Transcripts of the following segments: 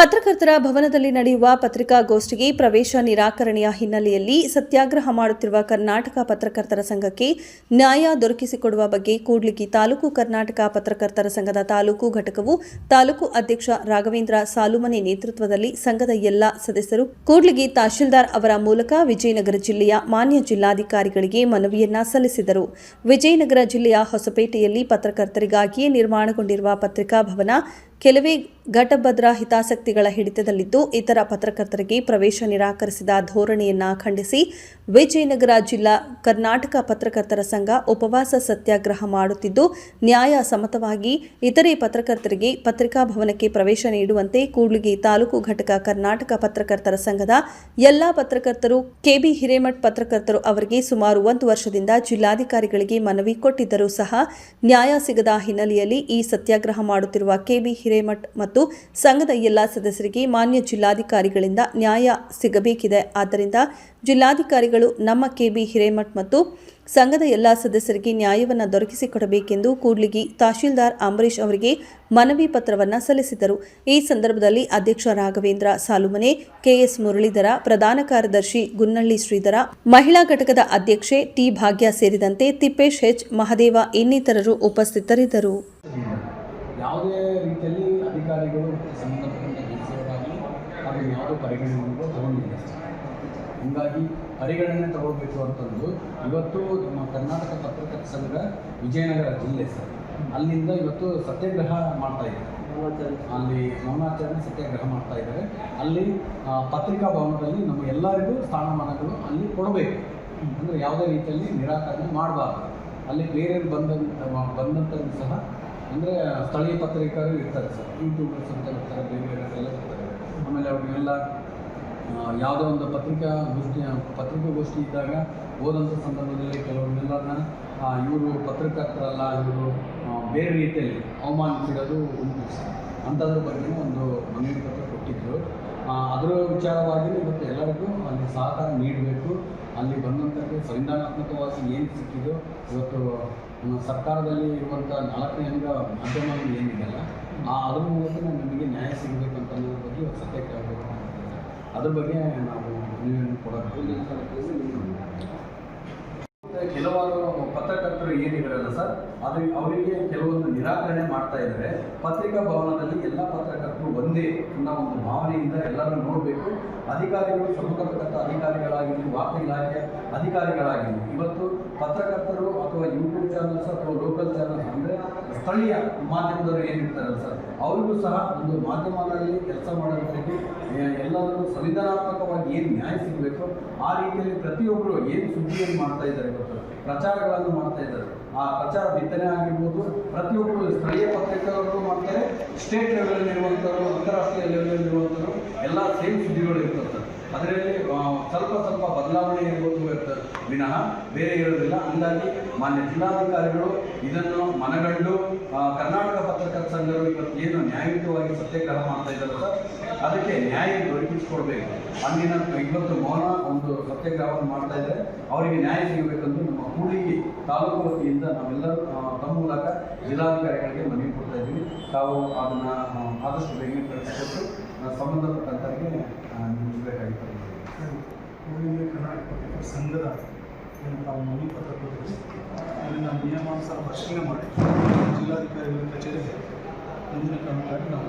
ಪತ್ರಕರ್ತರ ಭವನದಲ್ಲಿ ನಡೆಯುವ ಪತ್ರಿಕಾಗೋಷ್ಠಿಗೆ ಪ್ರವೇಶ ನಿರಾಕರಣೆಯ ಹಿನ್ನೆಲೆಯಲ್ಲಿ ಸತ್ಯಾಗ್ರಹ ಮಾಡುತ್ತಿರುವ ಕರ್ನಾಟಕ ಪತ್ರಕರ್ತರ ಸಂಘಕ್ಕೆ ನ್ಯಾಯ ದೊರಕಿಸಿಕೊಡುವ ಬಗ್ಗೆ ಕೂಡ್ಲಿಗಿ ತಾಲೂಕು ಕರ್ನಾಟಕ ಪತ್ರಕರ್ತರ ಸಂಘದ ತಾಲೂಕು ಘಟಕವು ತಾಲೂಕು ಅಧ್ಯಕ್ಷ ರಾಘವೇಂದ್ರ ಸಾಲುಮನೆ ನೇತೃತ್ವದಲ್ಲಿ ಸಂಘದ ಎಲ್ಲ ಸದಸ್ಯರು, ಕೂಡ್ಲಿಗಿ ತಹಶೀಲ್ದಾರ್ ಅವರ ಮೂಲಕ ವಿಜಯನಗರ ಜಿಲ್ಲೆಯ ಮಾನ್ಯ ಜಿಲ್ಲಾಧಿಕಾರಿಗಳಿಗೆ ಮನವಿಯನ್ನ ಸಲ್ಲಿಸಿದರು. ವಿಜಯನಗರ ಜಿಲ್ಲೆಯ ಹೊಸಪೇಟೆಯಲ್ಲಿ ಪತ್ರಕರ್ತರಿಗಾಗಿಯೇ ನಿರ್ಮಾಣಗೊಂಡಿರುವ ಪತ್ರಿಕಾ ಭವನ ಕೆಲವೇ ಘಟಭದ್ರ ಹಿತಾಸಕ್ತಿಗಳ ಹಿಡಿತದಲ್ಲಿದ್ದು ಇತರ ಪತ್ರಕರ್ತರಿಗೆ ಪ್ರವೇಶ ನಿರಾಕರಿಸಿದ ಧೋರಣೆಯನ್ನ ಖಂಡಿಸಿ ವಿಜಯನಗರ ಜಿಲ್ಲಾ ಕರ್ನಾಟಕ ಪತ್ರಕರ್ತರ ಸಂಘ ಉಪವಾಸ ಸತ್ಯಾಗ್ರಹ ಮಾಡುತ್ತಿದ್ದು, ನ್ಯಾಯ ಸಮತವಾಗಿ ಇತರೆ ಪತ್ರಕರ್ತರಿಗೆ ಪತ್ರಿಕಾ ಭವನಕ್ಕೆ ಪ್ರವೇಶ ನೀಡುವಂತೆ ಕೂಡ್ಲಿಗಿ ತಾಲೂಕು ಘಟಕ ಕರ್ನಾಟಕ ಪತ್ರಕರ್ತರ ಸಂಘದ ಎಲ್ಲಾ ಪತ್ರಕರ್ತರು, ಕೆಬಿ ಹಿರೇಮಠ್ ಪತ್ರಕರ್ತರು ಅವರಿಗೆ ಸುಮಾರು ಒಂದು ವರ್ಷದಿಂದ ಜಿಲ್ಲಾಧಿಕಾರಿಗಳಿಗೆ ಮನವಿ ಕೊಟ್ಟಿದ್ದರೂ ಸಹ ನ್ಯಾಯ ಸಿಗದ ಹಿನ್ನೆಲೆಯಲ್ಲಿ ಈ ಸತ್ಯಾಗ್ರಹ ಮಾಡುತ್ತಿರುವ ಕೆಬಿ ಹಿರೇಮಠ್ ಮತ್ತು ಸಂಘದ ಎಲ್ಲಾ ಸದಸ್ಯರಿಗೆ ಮಾನ್ಯ ಜಿಲ್ಲಾಧಿಕಾರಿಗಳಿಂದ ನ್ಯಾಯ ಸಿಗಬೇಕಿದೆ. ಆದ್ದರಿಂದ ಜಿಲ್ಲಾಧಿಕಾರಿಗಳು ನಮ್ಮ ಕೆಬಿ ಹಿರೇಮಠ್ ಮತ್ತು ಸಂಘದ ಎಲ್ಲಾ ಸದಸ್ಯರಿಗೆ ನ್ಯಾಯವನ್ನು ದೊರಕಿಸಿಕೊಡಬೇಕೆಂದು ಕೂಡ್ಲಿಗಿ ತಹಶೀಲ್ದಾರ್ ಅಂಬರೀಶ್ ಅವರಿಗೆ ಮನವಿ ಪತ್ರವನ್ನು ಸಲ್ಲಿಸಿದರು. ಈ ಸಂದರ್ಭದಲ್ಲಿ ಅಧ್ಯಕ್ಷ ರಾಘವೇಂದ್ರ ಸಾಲುಮನೆ, ಕೆಎಸ್ ಮುರಳೀಧರ, ಪ್ರಧಾನ ಕಾರ್ಯದರ್ಶಿ ಗುನ್ನಳ್ಳಿ ಶ್ರೀಧರ, ಮಹಿಳಾ ಘಟಕದ ಅಧ್ಯಕ್ಷೆ ಟಿ ಭಾಗ್ಯ ಸೇರಿದಂತೆ ತಿಪ್ಪೇಶ್ ಎಚ್ ಮಹದೇವ ಇನ್ನಿತರರು ಉಪಸ್ಥಿತರಿದ್ದರು ಯಾವುದೇ ರೀತಿಯಲ್ಲಿ ಅಧಿಕಾರಿಗಳು ಸಂಬಂಧಪಟ್ಟ ಕೆಲಸಗಳಾಗಲಿ ಹಾಗೂ ಯಾವುದೇ ಪರಿಗಣನೆಗಳು ತಗೊಂಡಿಲ್ಲ. ಹೀಗಾಗಿ ಪರಿಗಣನೆ ತಗೋಬೇಕು ಅಂತಂದು ಇವತ್ತು ನಮ್ಮ ಕರ್ನಾಟಕ ಪತ್ರಕರ್ತ ಸಂಘ ವಿಜಯನಗರ ಜಿಲ್ಲೆ ಸರ್. ಅಲ್ಲಿಂದ ಇವತ್ತು ಸತ್ಯಾಗ್ರಹ ಮಾಡ್ತಾ ಇದ್ದಾರೆ ಅಲ್ಲಿ ಮೌನಾಚರಣೆ ಸತ್ಯಾಗ್ರಹ ಮಾಡ್ತಾ ಇದ್ದಾರೆ. ಅಲ್ಲಿ ಪತ್ರಿಕಾ ಭವನದಲ್ಲಿ ನಮ್ಮ ಎಲ್ಲರಿಗೂ ಸ್ಥಾನಮಾನಗಳು ಅಲ್ಲಿ ಕೊಡಬೇಕು. ಅಂದರೆ ಯಾವುದೇ ರೀತಿಯಲ್ಲಿ ನಿರಾಕರಣೆ ಮಾಡಬಾರ್ದು. ಅಲ್ಲಿ ಬೇರೆ ಬಂದಂತ ಬಂದಂಥ ಸಹ, ಅಂದರೆ ಸ್ಥಳೀಯ ಪತ್ರಿಕರು ಇರ್ತಾರೆ ಸರ್. ಯೂಟ್ಯೂಬರ್ಸ್ ಅಂತ ಇರ್ತಾರೆ, ಬೇರೆ ಬೇರೆ ಎಲ್ಲ ಇರ್ತಾರೆ ಆಮೇಲೆ ಅವ್ರಿಗೆಲ್ಲ ಆ, ಯಾವುದೋ ಒಂದು ಪತ್ರಿಕಾ ಗೋಷ್ಠಿ ಪತ್ರಿಕಾಗೋಷ್ಠಿ ಇದ್ದಾಗ ಓದೋಂಥ ಸಂದರ್ಭದಲ್ಲಿ ಕೆಲವೊಂದೆಲ್ಲನ ಇವರು ಪತ್ರಕರ್ತರಲ್ಲ ಇವರು ಬೇರೆ ರೀತಿಯಲ್ಲಿ ಅವಮಾನಿಸಿರೋದು ಉಂಟು. ಅಂಥದ್ರ ಬಗ್ಗೆ ಒಂದು ಮನವಿ ಪತ್ರ ಕೊಟ್ಟಿದ್ದರು ಅದರ ವಿಚಾರವಾಗಿ ಇವತ್ತು ಎಲ್ಲರಿಗೂ ಅಲ್ಲಿ ಸಹಕಾರ ನೀಡಬೇಕು. ಅಲ್ಲಿ ಬಂದಂಥದ್ದು ಸಂವಿಧಾನಾತ್ಮಕವಾಗಿ ಏನು ಸಿಕ್ಕಿದೋ ಇವತ್ತು ಸರ್ಕಾರದಲ್ಲಿ ಇರುವಂಥ ನಾಲ್ಕನೇ ಅಂಗ ಮಾಧ್ಯಮಗಳು ಏನಿದೆಯಲ್ಲ ಆ ಅದ್ರ ಮೂಲಕ ನಮಗೆ ನ್ಯಾಯ ಸಿಗಬೇಕಂತ ಬಗ್ಗೆ ಇವತ್ತು ಸತ್ಯಕ್ಕೆ ಆಗಬೇಕು. ಅದ್ರ ಬಗ್ಗೆ ನಾವು ಕೆಲವಾರು ಪತ್ರಕರ್ತರು ಏನಿರಲ್ಲ ಸರ್, ಅದು ಅವರಿಗೆ ಕೆಲವೊಂದು ನಿರಾಕರಣೆ ಮಾಡ್ತಾ ಇದ್ದಾರೆ. ಪತ್ರಿಕಾ ಭವನದಲ್ಲಿ ಎಲ್ಲ ಪತ್ರಕರ್ತರು ಒಂದೇ ಅನ್ನೋ ಒಂದು ಭಾವನೆಯಿಂದ ಎಲ್ಲರೂ ನೋಡಬೇಕು. ಅಧಿಕಾರಿಗಳು ಸಂಬಂಧಪಟ್ಟ ಅಧಿಕಾರಿಗಳಾಗಿರಲಿ, ವಾರ್ತಾ ಇಲಾಖೆ ಅಧಿಕಾರಿಗಳಾಗಿರಲಿ, ಇವತ್ತು ಪತ್ರಕರ್ತರು ಅಥವಾ ಯೂಟ್ಯೂಬ್ ಚಾನಲ್ಸ್ ಅಥವಾ ಲೋಕಲ್ ಚಾನಲ್ಸ್ ಅಂದರೆ ಸ್ಥಳೀಯ ಮಾಧ್ಯಮದವರು ಏನಿರ್ತಾರಲ್ಲ ಸರ್, ಅವರಿಗೂ ಸಹ ಒಂದು ಮಾಧ್ಯಮದಲ್ಲಿ ಕೆಲಸ ಮಾಡೋದಕ್ಕೆ ಎ- ಎಲ್ಲರೂ ಸಂವಿಧಾನಾತ್ಮಕವಾಗಿ ಏನು ನ್ಯಾಯ ಸಿಗಬೇಕು ಆ ರೀತಿಯಲ್ಲಿ ಪ್ರತಿಯೊಬ್ಬರು ಏನು ಸುದ್ದಿಯನ್ನು ಮಾಡ್ತಾ ಇದ್ದಾರೆ ಗೊತ್ತು? ಪ್ರಚಾರಗಳನ್ನು ಮಾಡ್ತಾ ಇದ್ದಾರೆ. ಆ ಪ್ರಚಾರ ಬಿತ್ತನೆ ಆಗಿರ್ಬೋದು ಪ್ರತಿಯೊಬ್ಬರು ಸ್ಥಳೀಯ ಪತ್ರಿಕೆಗಳು ಮಾಡ್ತಾರೆ ಸ್ಟೇಟ್ ಲೆವೆಲಲ್ಲಿ ಇರುವಂಥವ್ರು, ಅಂತಾರಾಷ್ಟ್ರೀಯ ಲೆವೆಲಲ್ಲಿ ಇರುವಂಥವ್ರು, ಎಲ್ಲ ಸೇಮ್ ಸುದ್ದಿಗಳು ಇರ್ತದೆ. ಅದರಲ್ಲಿ ಸ್ವಲ್ಪ ಸ್ವಲ್ಪ ಬದಲಾವಣೆ ಇರ್ಬೋದು ವಿನಃ ಬೇರೆ ಇರೋದಿಲ್ಲ. ಹಂಗಾಗಿ ಮಾನ್ಯ ಜಿಲ್ಲಾಧಿಕಾರಿಗಳು ಇದನ್ನು ಮನಗಂಡು ಕರ್ನಾಟಕ ಪತ್ರಕರ್ತ ಸಂಘರು ಇವತ್ತು ಏನು ನ್ಯಾಯಯುತವಾಗಿ ಸತ್ಯಾಗ್ರಹ ಮಾಡ್ತಾ ಇದ್ದಾರೆ ಅದಕ್ಕೆ ನ್ಯಾಯ ದೊರಕಿಸಿಕೊಡ್ಬೇಕು. ಅಂದಿನ ಇವತ್ತು ಮೌನ ಒಂದು ಸತ್ಯಾಗ್ರಹವನ್ನು ಮಾಡ್ತಾ ಇದ್ದಾರೆ. ಅವರಿಗೆ ನ್ಯಾಯ ಸಿಗಬೇಕೆಂದು ನಮ್ಮ ಕೂಡಿಗೆ ತಾಲೂಕು ವತಿಯಿಂದ ನಾವೆಲ್ಲರೂ ತಮ್ಮ ಮೂಲಕ ಜಿಲ್ಲಾಧಿಕಾರಿಗಳಿಗೆ ಮನವಿ ಕೊಡ್ತಾ ಇದ್ದೀವಿ. ತಾವು ಅದನ್ನು ಆದಷ್ಟು ಬೇಗನೆ ಕಳಿಸಿಕೊಟ್ಟು ಸಂಬಂಧಪಟ್ಟಂತವರಿಗೆ ನಿಲ್ಲಿಸಬೇಕಾಗಿತ್ತು ಕರ್ನಾಟಕ ಸಂಘದ ಏನು ಪತ್ರ ಕೊಟ್ಟಿದ್ವಿ ಅದನ್ನು ನಿಯಮಾನುಸಾರ ಪರಿಶೀಲನೆ ಮಾಡಿ ಜಿಲ್ಲಾಧಿಕಾರಿಗಳ ಕಚೇರಿಗೆ ಮುಂದಿನ ನಾವು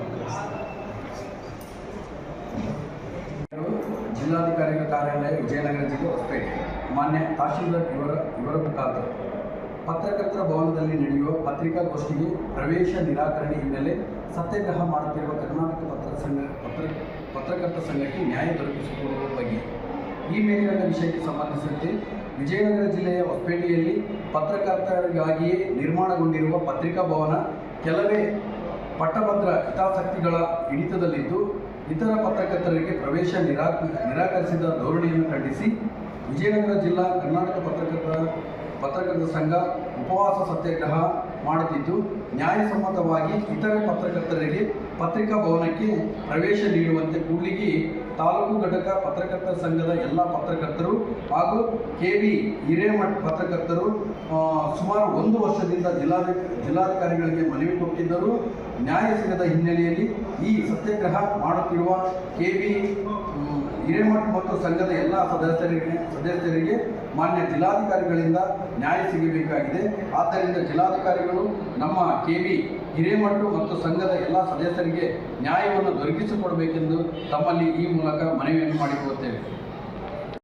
ಜಿಲ್ಲಾಧಿಕಾರಿಗಳ ಕಾರ್ಯಾಲಯ ವಿಜಯನಗರ ಜಿಲ್ಲೆ ಹೊಸಪೇಟೆ. ಮಾನ್ಯ ತಹಶೀಲ್ದಾರ್ ಇವರ ಇವರ ಮುಖಾಂತರ. ಪತ್ರಕರ್ತರ ಭವನದಲ್ಲಿ ನಡೆಯುವ ಪತ್ರಿಕಾಗೋಷ್ಠಿಗೆ ಪ್ರವೇಶ ನಿರಾಕರಣೆ ಹಿನ್ನೆಲೆ ಸತ್ಯಾಗ್ರಹ ಮಾಡುತ್ತಿರುವ ಕರ್ನಾಟಕ ಪತ್ರ ಸಂಘ ಪತ್ರ ಪತ್ರಕರ್ತ ಸಂಘಕ್ಕೆ ನ್ಯಾಯ ದೊರಕಿಸಿಕೊಡುವ ಬಗ್ಗೆ ಈ ಮೇಲಿನ ವಿಷಯಕ್ಕೆ ಸಂಬಂಧಿಸಿದಂತೆ ವಿಜಯನಗರ ಜಿಲ್ಲೆಯ ಹೊಸಪೇಟೆಯಲ್ಲಿ ಪತ್ರಕರ್ತರಿಗಾಗಿಯೇ ನಿರ್ಮಾಣಗೊಂಡಿರುವ ಪತ್ರಿಕಾ ಭವನ ಕೆಲವೇ ಪಟ್ಟಭದ್ರ ಹಿತಾಸಕ್ತಿಗಳ ಹಿಡಿತದಲ್ಲಿದ್ದು, ಇತರ ಪತ್ರಕರ್ತರಿಗೆ ಪ್ರವೇಶ ನಿರಾಕ, ನಿರಾಕರಿಸಿದ ಧೋರಣೆಯನ್ನು ಖಂಡಿಸಿ ವಿಜಯನಗರ ಜಿಲ್ಲಾ ಕರ್ನಾಟಕ ಪತ್ರಕರ್ತರ ಪತ್ರಕರ್ತರ ಸಂಘ ಉಪವಾಸ ಸತ್ಯಾಗ್ರಹ ಮಾಡುತ್ತಿದ್ದು, ನ್ಯಾಯಸಮ್ಮತವಾಗಿ ಇತರೆ ಪತ್ರಕರ್ತರಿಗೆ ಪತ್ರಿಕಾ ಭವನಕ್ಕೆ ಪ್ರವೇಶ ನೀಡುವಂತೆ ಕೂಡ್ಲಿಗಿ ತಾಲೂಕು ಘಟಕ ಪತ್ರಕರ್ತರ ಸಂಘದ ಎಲ್ಲ ಪತ್ರಕರ್ತರು ಹಾಗೂ ಕೆ ವಿ ಹಿರೇಮಠ್ ಪತ್ರಕರ್ತರು ಸುಮಾರು ಒಂದು ವರ್ಷದಿಂದ ಜಿಲ್ಲಾಧಿ, ಜಿಲ್ಲಾಧಿಕಾರಿಗಳಿಗೆ ಮನವಿ ಕೊಟ್ಟಿದ್ದರೂ. ನ್ಯಾಯ ಸಿಗದ ಹಿನ್ನೆಲೆಯಲ್ಲಿ ಈ ಸತ್ಯಾಗ್ರಹ ಮಾಡುತ್ತಿರುವ ಕೆ ಬಿ ಹಿರೇಮಠ ಮತ್ತು ಸಂಘದ ಎಲ್ಲ ಸದಸ್ಯರಿಗೆ ಸದಸ್ಯರಿಗೆ ಮಾನ್ಯ ಜಿಲ್ಲಾಧಿಕಾರಿಗಳಿಂದ ನ್ಯಾಯ ಸಿಗಬೇಕಾಗಿದೆ. ಆದ್ದರಿಂದ ಜಿಲ್ಲಾಧಿಕಾರಿಗಳು ನಮ್ಮ ಕೆ ಬಿ ಹಿರೇಮಠ ಮತ್ತು ಸಂಘದ ಎಲ್ಲ ಸದಸ್ಯರಿಗೆ ನ್ಯಾಯವನ್ನು ದೊರಕಿಸಿಕೊಡಬೇಕೆಂದು ತಮ್ಮಲ್ಲಿ ಈ ಮೂಲಕ ಮನವಿಯನ್ನು ಮಾಡಿಕೊಳ್ಳುತ್ತೇವೆ.